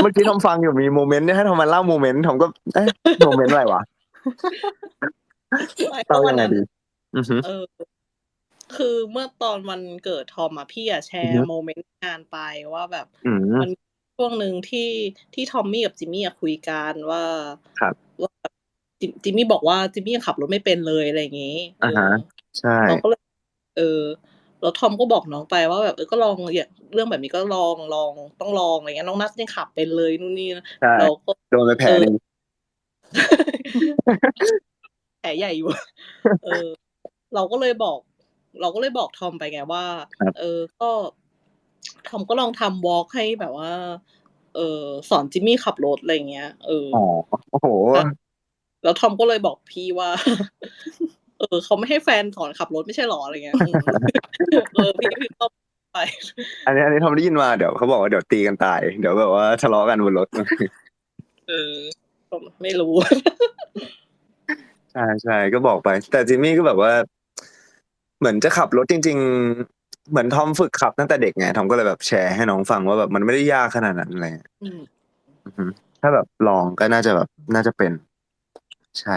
เมื่อกี้ทอมฟังอยู่มีโมเมนต์เนี่ยให้ทอมมาเล่าโมเมนต์ทอมก็เอ๊ะโมเมนต์อะไรวะไม่เพเล่าราะวัยันงไงนั้นดีอือฮึเออ คือเมื่อตอนวันเกิดทอมอะพี่อะแชอือร์ฮึโมเมนต์งานไปว่าแบบอืมมันมีช่วงหนึ่งที่ที่ทอมมี่กับจิมมี่อะคุยกันว่าครับว่าแบบจิมจิมมี่บอกว่าจิมมี่ยังขับรถไม่เป็นเลยอะไรอย่างงี้เออ่าอฮะใช่เราก็เลยเออ แล้วทอมก็บอกน้องไปว่าแบบเออก็ลองอย่างเรื่องแบบนี้ก็ลองลองต้องลองอะไรเงี้ยน้องนัทยังขับเป็นเลยนู่นนี่นะใช่เราก็โดนไปแผลเออหนึ่งแผลใหญ่อยู่เออ เราก็เลยบอก เราก็เลยบอกทอมไปไงว่าครับเออ ก็ทอมก็ลองทำวอล์กให้แบบว่า เออสอนจิมมี่ขับรถอะไรเงี้ยเอออ๋อโอ้โหแล้วแล้วทอมก็เลยบอกพี่ว่า เออเขาไม่ให้แฟนสอนขับรถไม่ใช่หรออะไรเงี้ยอืมเออพี่พี่ก็ไป อันนี้อันนี้ทอมได้ยินมาเดี๋ยวเขาบอกว่าเดี๋ยวตีกันตาย เดี๋ยวแบบว่าทะเลาะกันบนรถเออก็ไม่รู้ใช่ใช่ก็บอกไป แต่จิมมี่ก็แบบว่า เหมือนจะขับรถจริง ๆ เหมือนทอมฝึกขับตั้งแต่เด็กไงทอมก็เลยแบบแชร์ให้น้องฟังว่าแบบมันไม่ได้ยากขนาดนั้นอะไรเงี้ยอืมอือฮึถ้าแบบลองก็น่าจะแบบน่าจะเป็น ใช่